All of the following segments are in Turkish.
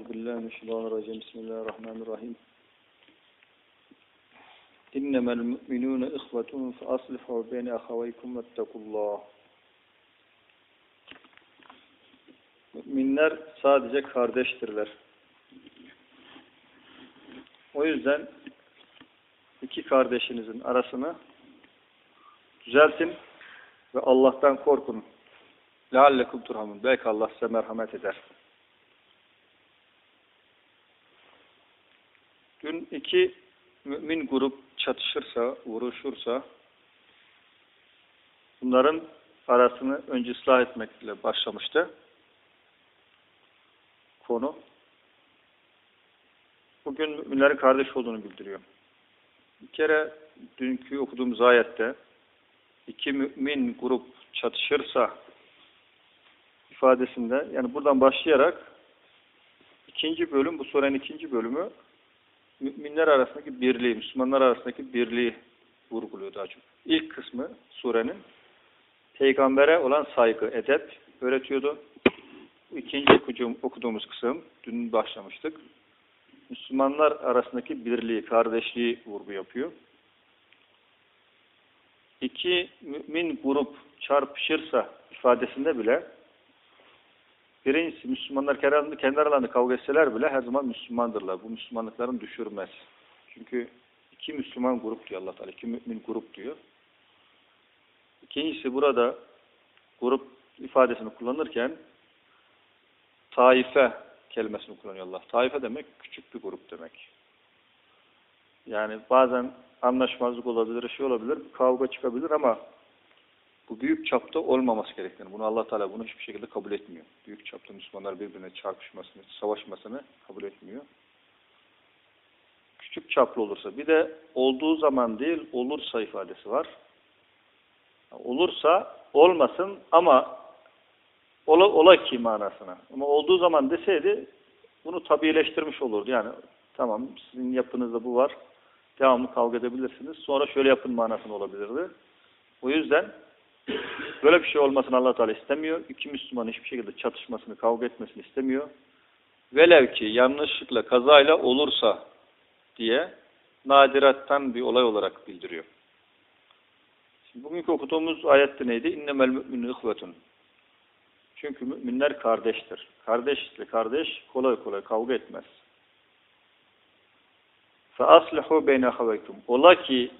Euzu billahi mineşşeytanirracim. Bismillahirrahmanirrahim. İnnemel mu'minûne ihvetun fe aslihu beyne ahaveykum vettekullah. Müminler sadece kardeştirler. O yüzden iki kardeşinizin arasını düzeltin ve Allah'tan korkun. لَعَلَّكُمْ تُرْحَمُونَ Belki Allah size merhamet eder. Dün iki mümin grup çatışırsa, vuruşursa bunların arasını önce ıslah etmekle başlamıştı. Konu. Bugün müminlerin kardeş olduğunu bildiriyor. Bir kere dünkü okuduğumuz ayette iki mümin grup çatışırsa ifadesinde yani buradan başlayarak ikinci bölüm bu surenin ikinci bölümü müminler arasındaki birliği, Müslümanlar arasındaki birliği vurguluyor daha çok. İlk kısmı surenin peygambere olan saygı, edep öğretiyordu. İkinci okuduğumuz kısım, dün başlamıştık. Müslümanlar arasındaki birliği, kardeşliği vurgu yapıyor. İki mümin grup çarpışırsa ifadesinde bile Birincisi Müslümanlar kendi aralarında kavga etseler bile her zaman Müslümandırlar. Bu Müslümanlıklarını düşürmez. Çünkü iki Müslüman grup diyor allah Teala. iki mümin grup diyor. İkincisi burada grup ifadesini kullanırken taife kelimesini kullanıyor Allah. Taife demek küçük bir grup demek. Yani bazen anlaşmazlık olabilir, şey olabilir, kavga çıkabilir ama bu büyük çapta olmaması gerektiğini, bunu allah Teala bunu hiçbir şekilde kabul etmiyor. Büyük çapta Müslümanlar birbirine çarpışmasını, savaşmasını kabul etmiyor. Küçük çaplı olursa, bir de olduğu zaman değil, olursa ifadesi var. Olursa olmasın ama ola, ola ki manasına. Ama olduğu zaman deseydi bunu tabiileştirmiş olurdu. Yani tamam sizin yapınızda bu var. Devamlı kavga edebilirsiniz. Sonra şöyle yapın manasında olabilirdi. O yüzden Böyle bir şey olmasını allah Teala istemiyor. İki Müslüman hiçbir şekilde çatışmasını, kavga etmesini istemiyor. Velev ki yanlışlıkla, kazayla olursa diye nadirattan bir olay olarak bildiriyor. Şimdi bugünkü okuduğumuz ayette neydi? İnnemel mü'minü ihvetun. Çünkü müminler kardeştir. Kardeşle kardeş kolay kolay kavga etmez. Aslihu beyne haveykum. Ola ki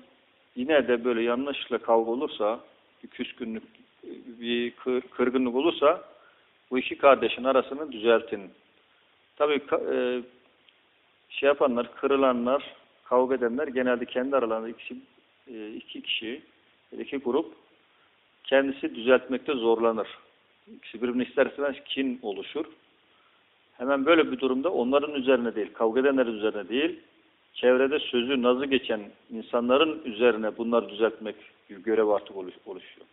yine de böyle yanlışla kavga olursa küskünlük, bir kırgınlık olursa bu iki kardeşin arasını düzeltin. Tabii e, şey yapanlar, kırılanlar, kavga edenler genelde kendi aralarında iki, e, iki kişi, iki grup kendisi düzeltmekte zorlanır. İkisi birbirine isterseniz kin oluşur. Hemen böyle bir durumda onların üzerine değil, kavga edenlerin üzerine değil, çevrede sözü, nazı geçen insanların üzerine bunları düzeltmek bir görev artık oluşuyor.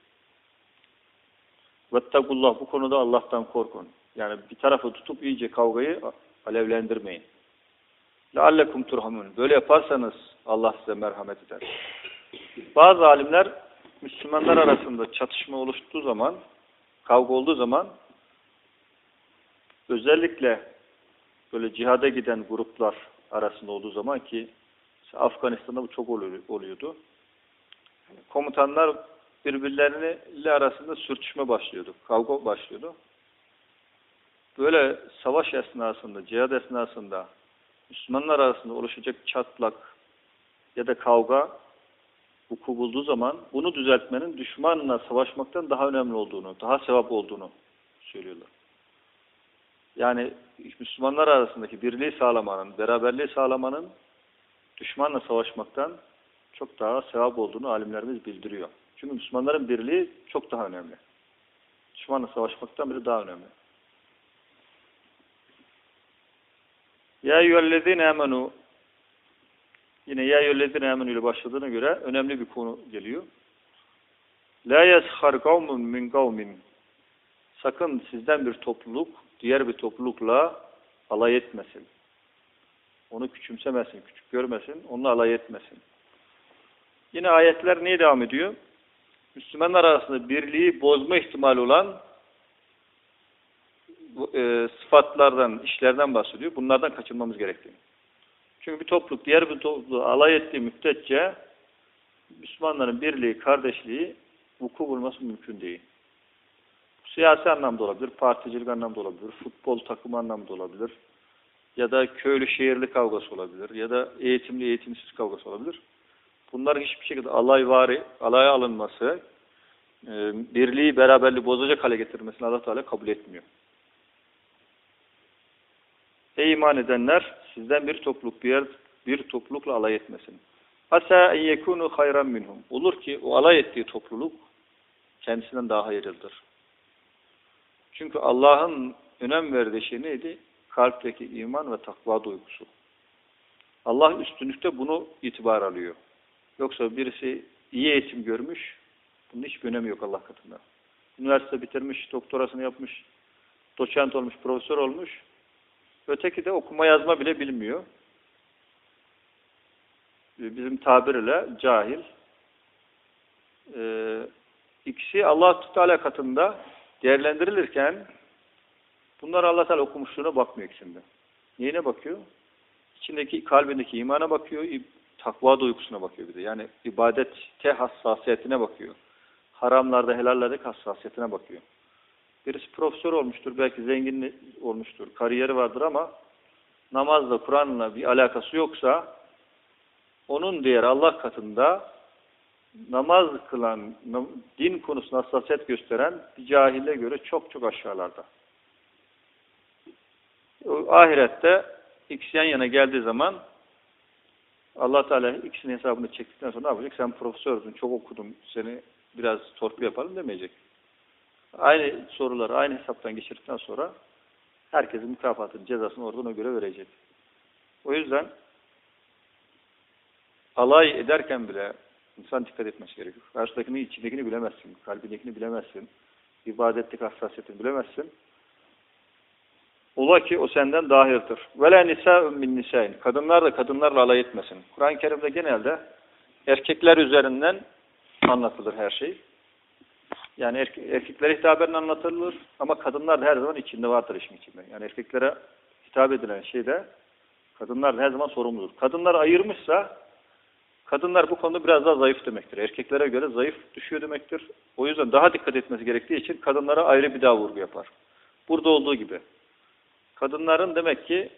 Vettakullah bu konuda Allah'tan korkun. Yani bir tarafı tutup iyice kavgayı alevlendirmeyin. Leallekum turhamun. Böyle yaparsanız Allah size merhamet eder. Bazı alimler Müslümanlar arasında çatışma oluştuğu zaman, kavga olduğu zaman özellikle böyle cihada giden gruplar arasında olduğu zaman ki Afganistan'da bu çok oluyordu. Komutanlar birbirleriyle arasında sürtüşme başlıyordu, kavga başlıyordu. Böyle savaş esnasında, cihad esnasında Müslümanlar arasında oluşacak çatlak ya da kavga vuku bulduğu zaman bunu düzeltmenin düşmanla savaşmaktan daha önemli olduğunu, daha sevap olduğunu söylüyorlar. Yani Müslümanlar arasındaki birliği sağlamanın, beraberliği sağlamanın düşmanla savaşmaktan çok daha sevap olduğunu alimlerimiz bildiriyor. Çünkü Müslümanların birliği çok daha önemli. Düşmanla savaşmaktan bile daha önemli. Ya eyyühellezine emenu Yine ya eyyühellezine emenu ile başladığına göre önemli bir konu geliyor. La yeshar kavmun min kavmin Sakın sizden bir topluluk diğer bir toplulukla alay etmesin. Onu küçümsemesin, küçük görmesin, onunla alay etmesin. Yine ayetler niye devam ediyor? Müslümanlar arasında birliği bozma ihtimali olan e, sıfatlardan, işlerden bahsediyor. Bunlardan kaçınmamız gerektiğini. Çünkü bir topluluk diğer bir topluluğu alay ettiği müddetçe Müslümanların birliği, kardeşliği vuku bulması mümkün değil. Siyasi anlamda olabilir, particilik anlamda olabilir, futbol takımı anlamda olabilir ya da köylü şehirli kavgası olabilir ya da eğitimli eğitimsiz kavgası olabilir. Bunlar hiçbir şekilde alayvari, alaya alınması, e, birliği, beraberliği bozacak hale getirmesini Allah Teala kabul etmiyor. Ey iman edenler sizden bir topluluk bir yer, bir toplulukla alay etmesin. Asa yekunu hayran minhum. Olur ki o alay ettiği topluluk kendisinden daha hayırlıdır. Çünkü Allah'ın önem verdiği şey neydi? Kalpteki iman ve takva duygusu. Allah üstünlükte bunu itibar alıyor. Yoksa birisi iyi eğitim görmüş, bunun hiçbir önemi yok Allah katında. Üniversite bitirmiş, doktorasını yapmış, doçent olmuş, profesör olmuş. Öteki de okuma yazma bile bilmiyor. Bizim tabirle cahil. Ee, ikisi Allah Teala katında değerlendirilirken bunlar Allah Teala okumuşluğuna bakmıyor ikisinde. Neyine bakıyor? İçindeki kalbindeki imana bakıyor, takva duygusuna bakıyor bir de. Yani ibadette hassasiyetine bakıyor. Haramlarda, helallerdeki hassasiyetine bakıyor. Birisi profesör olmuştur, belki zengin olmuştur, kariyeri vardır ama namazla, Kur'an'la bir alakası yoksa onun diğer Allah katında namaz kılan, din konusunda hassasiyet gösteren bir cahile göre çok çok aşağılarda. Ahirette ikisi yan yana geldiği zaman Allah Teala ikisinin hesabını çektikten sonra ne yapacak? Sen profesörsün, çok okudum, seni biraz torpil yapalım demeyecek. Aynı soruları aynı hesaptan geçirdikten sonra herkesin mükafatını, cezasını oradan o göre verecek. O yüzden alay ederken bile insan dikkat etmesi gerekiyor. Karşıdakini, içindekini bilemezsin, kalbindekini bilemezsin, ibadetteki hassasiyetini bilemezsin. Ola ki o senden dahildir. Vela nisa'un min nisa'in. Kadınlar da kadınlarla alay etmesin. Kur'an-ı Kerim'de genelde erkekler üzerinden anlatılır her şey. Yani erke erkeklere hitaben anlatılır ama kadınlar da her zaman içinde vardır işin içinde. Yani erkeklere hitap edilen şey de kadınlar her zaman sorumludur. Kadınlar ayırmışsa kadınlar bu konuda biraz daha zayıf demektir. Erkeklere göre zayıf düşüyor demektir. O yüzden daha dikkat etmesi gerektiği için kadınlara ayrı bir daha vurgu yapar. Burada olduğu gibi. Kadınların demek ki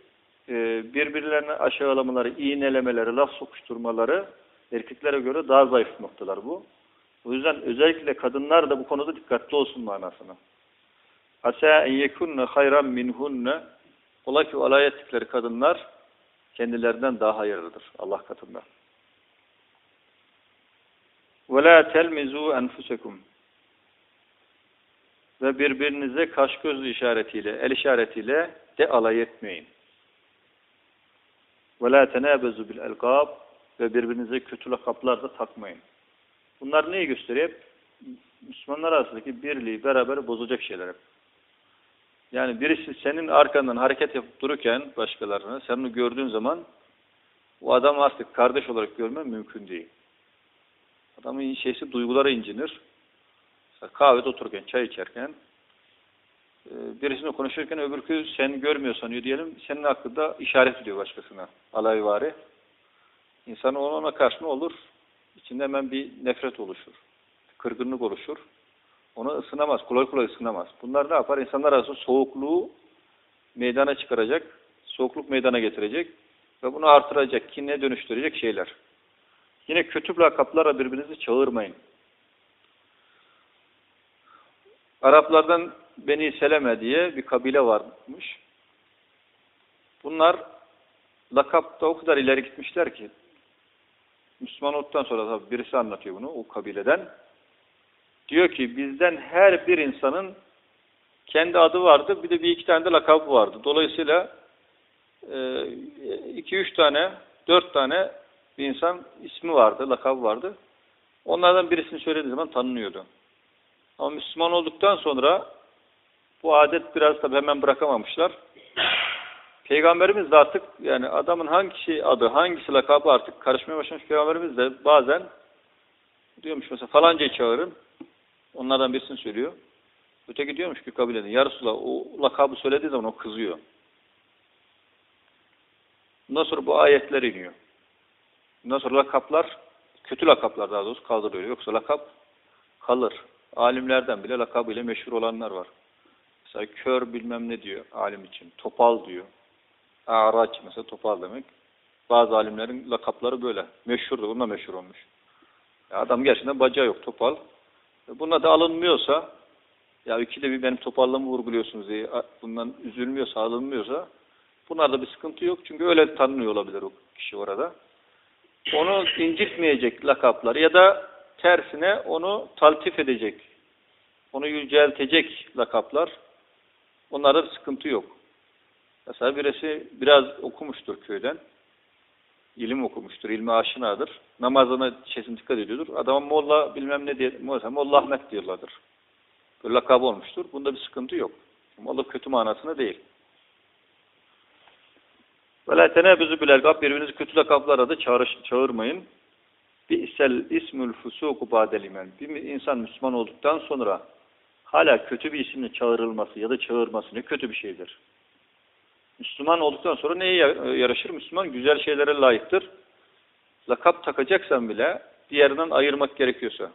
e, birbirlerine aşağılamaları, iğnelemeleri, laf sokuşturmaları erkeklere göre daha zayıf noktalar bu. O yüzden özellikle kadınlar da bu konuda dikkatli olsun manasına. Asa en yekunne hayran minhunne Ola ki alay ettikleri kadınlar kendilerinden daha hayırlıdır Allah katında. وَلَا تَلْمِزُوا أَنْفُسَكُمْ Ve birbirinize kaş göz işaretiyle, el işaretiyle de alay etmeyin. وَلَا تَنَابَزُوا بِالْاَلْقَابِ Ve birbirinize kötü lakaplar da takmayın. Bunlar neyi gösteriyor? Hep Müslümanlar arasındaki birliği, beraber bozacak şeyler hep. Yani birisi senin arkandan hareket yapıp dururken başkalarına, sen onu gördüğün zaman o adam artık kardeş olarak görmen mümkün değil. Adamın şeysi duyguları incinir. Mesela kahvede otururken, çay içerken e, birisine konuşurken öbürkü sen görmüyor sanıyor diyelim. Senin hakkında işaret ediyor başkasına. Alayvari. İnsan ona karşı ne olur? İçinde hemen bir nefret oluşur. Kırgınlık oluşur. Onu ısınamaz. Kolay kolay ısınamaz. Bunlar ne yapar? İnsanlar arasında soğukluğu meydana çıkaracak. Soğukluk meydana getirecek. Ve bunu artıracak, kine dönüştürecek şeyler. Yine kötü lakaplara birbirinizi çağırmayın. Araplardan Beni Seleme diye bir kabile varmış. Bunlar lakapta o kadar ileri gitmişler ki Müslüman olduktan sonra tabii birisi anlatıyor bunu o kabileden. Diyor ki bizden her bir insanın kendi adı vardı bir de bir iki tane de lakabı vardı. Dolayısıyla e, iki üç tane dört tane bir insan ismi vardı, lakabı vardı. Onlardan birisini söylediği zaman tanınıyordu. Ama Müslüman olduktan sonra bu adet biraz tabi hemen bırakamamışlar. Peygamberimiz de artık yani adamın hangisi adı, hangisi lakabı artık karışmaya başlamış. Peygamberimiz de bazen diyormuş mesela falancayı çağırın. Onlardan birisini söylüyor. Öteki diyormuş ki kabilenin yarısıyla o lakabı söylediği zaman o kızıyor. Bundan sonra bu ayetler iniyor. Bundan sonra lakaplar, kötü lakaplar daha doğrusu kaldırılıyor. Yoksa lakap kalır. Alimlerden bile lakabıyla meşhur olanlar var. Mesela kör bilmem ne diyor alim için. Topal diyor. Araç mesela topal demek. Bazı alimlerin lakapları böyle. Meşhurdu. Bununla meşhur olmuş. Adam gerçekten bacağı yok topal. Buna da alınmıyorsa ya ikide bir benim topallığımı vurguluyorsunuz diye bundan üzülmüyorsa, alınmıyorsa bunlarda bir sıkıntı yok. Çünkü öyle tanınıyor olabilir o kişi orada. Onu incitmeyecek lakaplar ya da tersine onu taltif edecek, onu yüceltecek lakaplar onlarda sıkıntı yok. Mesela birisi biraz okumuştur köyden. ilim okumuştur, ilmi aşinadır. Namazına şeysin dikkat ediyordur. Adama Molla bilmem ne diye, Molla, Molla Ahmet diyorlardır. Böyle lakabı olmuştur. Bunda bir sıkıntı yok. Molla kötü manasına değil. La tenâbüzü bilergab birbirinizi kötü lakaplara da çağır, çağırmayın. Bi'sel ismül fusuku ba'del iman. Bir insan Müslüman olduktan sonra hala kötü bir isimle çağrılması ya da çağırması ne kötü bir şeydir. Müslüman olduktan sonra neye yaraşır? Müslüman güzel şeylere layıktır. Lakap takacaksan bile diğerinden ayırmak gerekiyorsa.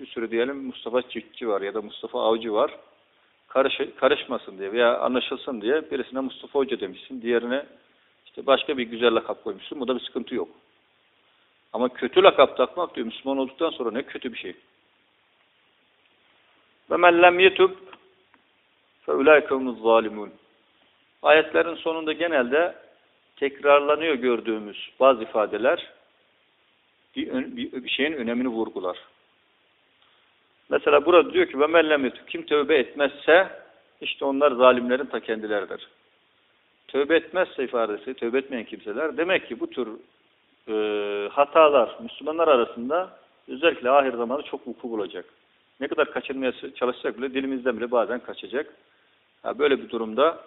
Bir sürü diyelim Mustafa Çiftçi var ya da Mustafa Avcı var. Karış, karışmasın diye veya anlaşılsın diye birisine Mustafa Hoca demişsin. Diğerine işte başka bir güzel lakap koymuşsun. Bu da bir sıkıntı yok. Ama kötü lakap takmak diyor Müslüman olduktan sonra ne kötü bir şey. Ve men lem yetub fe ulaikehumuz zalimun. Ayetlerin sonunda genelde tekrarlanıyor gördüğümüz bazı ifadeler bir, bir şeyin önemini vurgular. Mesela burada diyor ki ve men lem yetub kim tövbe etmezse işte onlar zalimlerin ta kendileridir. Tövbe etmezse ifadesi, tövbe etmeyen kimseler demek ki bu tür e, hatalar Müslümanlar arasında özellikle ahir zamanı çok vuku bulacak. Ne kadar kaçırmaya çalışsak bile dilimizden bile bazen kaçacak. Ha, böyle bir durumda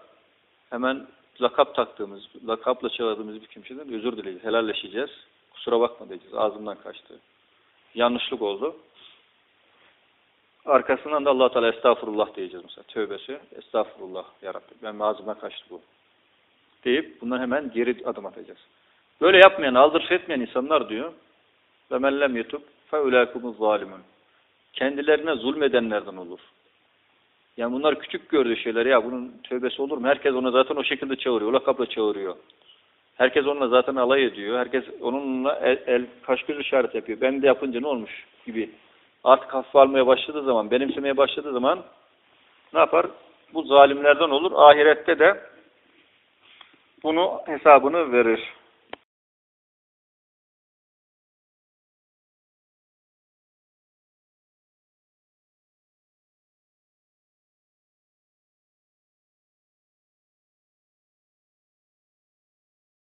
hemen lakap taktığımız, lakapla çağırdığımız bir kimseden özür dileyeceğiz, helalleşeceğiz. Kusura bakma diyeceğiz, ağzımdan kaçtı. Yanlışlık oldu. Arkasından da allah Teala estağfurullah diyeceğiz mesela. Tövbesi, estağfurullah ya Rabbi. Ben ağzımdan kaçtı bu. Deyip bundan hemen geri adım atacağız. Böyle yapmayan, aldırış etmeyen insanlar diyor. Ve men lem yetub fe ulâkumuz zalimun. Kendilerine zulmedenlerden olur. Yani bunlar küçük gördüğü şeyler. Ya bunun tövbesi olur mu? Herkes ona zaten o şekilde çağırıyor. Lakapla çağırıyor. Herkes onunla zaten alay ediyor. Herkes onunla el, el kaş göz işaret yapıyor. Ben de yapınca ne olmuş gibi. Artık hafife almaya başladığı zaman, benimsemeye başladığı zaman ne yapar? Bu zalimlerden olur. Ahirette de bunu hesabını verir.